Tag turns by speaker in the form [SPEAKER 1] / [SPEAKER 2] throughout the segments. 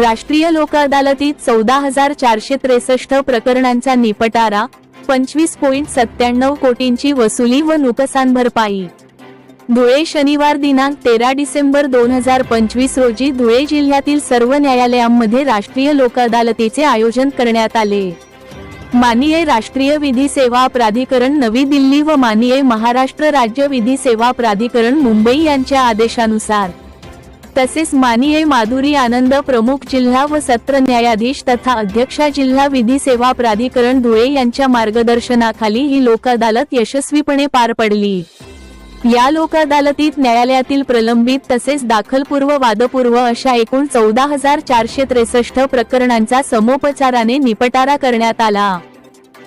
[SPEAKER 1] राष्ट्रीय लोक अदालतीत चौदा हजार चारशे त्रेसष्ट प्रकरणांचा निपटारा पंचवीस पॉईंट सत्त्याण्णव कोटींची वसुली व नुकसान भरपाई. धुळे शनिवार दिनांक तेरा डिसेंबर दोन हजार पंचवीस रोजी धुळे जिल्ह्यातील सर्व न्यायालयांमध्ये राष्ट्रीय लोक अदालतीचे आयोजन करण्यात आले. माननीय राष्ट्रीय विधी सेवा प्राधिकरण नवी दिल्ली व माननीय महाराष्ट्र राज्य विधी सेवा प्राधिकरण मुंबई यांच्या आदेशानुसार तसेच माननीय माधुरी आनंद प्रमुख जिल्हा व सत्र न्यायाधीश तथा अध्यक्षा जिल्हा विधी सेवा प्राधिकरण धुळे यांच्या मार्गदर्शनाखाली ही लोक अदालत यशस्वीपणे पार पडली. या लोक अदालतीत न्यायालयातील प्रलंबित तसेच दाखलपूर्व वादपूर्व अशा एकूण चौदा हजार चारशे त्रेसष्ट प्रकरणांचा समोपचाराने निपटारा करण्यात आला.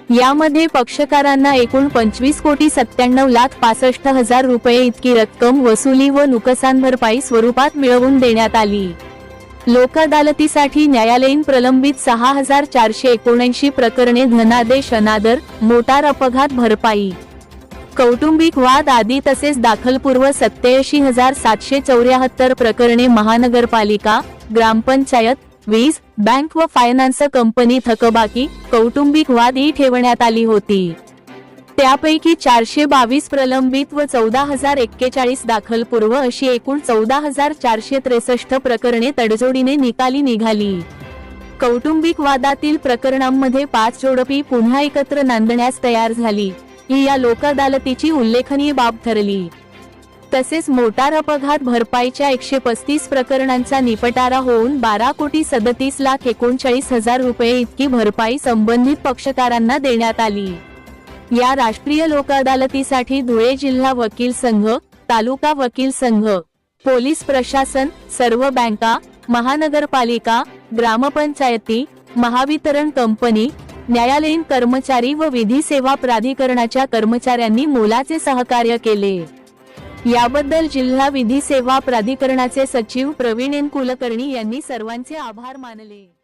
[SPEAKER 1] यामध्ये पक्षकारांना एकूण पंचवीस कोटी सत्त्याण्णव लाख पासष्ट हजार रुपये इतकी रक्कम वसुली व नुकसान भरपाई स्वरूपात मिळवून देण्यात आली. लोक अदालतीसाठी न्यायालयीन प्रलंबित सहा हजार चारशे एकोणऐंशी प्रकरणे धनादेश अनादर मोटार अपघात भरपाई. कौटुंबिक वाद आदी तसेच दाखलपूर्व सत्याऐंशी हजार सातशे चौऱ्याहत्तर प्रकरणे महानगरपालिका ग्रामपंचायत वीज बँक व फायनान्स कंपनी थकबाकी कौटुंबिक वाद ही ठेवण्यात आली होती. त्यापैकी चारशे बावीस प्रलंबित व चौदा हजार एक्केचाळीस दाखलपूर्व अशी एकूण चौदा हजार चारशे त्रेसष्ट प्रकरणे तडजोडीने निकाली निघाली. कौटुंबिक वादातील प्रकरणांमध्ये पाच जोडपी पुन्हा एकत्र नांदण्यास तयार झाली. ही या लोक अदालतीची उल्लेखनीय बाब ठरली. तसेच मोटार अपघात भरपाईच्या एकशे पस्तीस प्रकरणांचा निपटारा होऊन बारा कोटी सदतीस लाख एकोणचाळीस हजार रुपये इतकी भरपाई संबंधित पक्षकारांना देण्यात आली. या राष्ट्रीय लोक अदालतीसाठी धुळे जिल्हा वकील संघ तालुका वकील संघ पोलीस प्रशासन सर्व बँका महानगरपालिका ग्रामपंचायती महावितरण कंपनी न्यायालयीन कर्मचारी व विधी सेवा प्राधिकरणाच्या कर्मचाऱ्यांनी मोलाचे सहकार्य केले. याबद्दल जिल्हा विधी सेवा प्राधिकरणाचे सचिव प्रवीण एन कुलकर्णी यांनी सर्वांचे आभार मानले.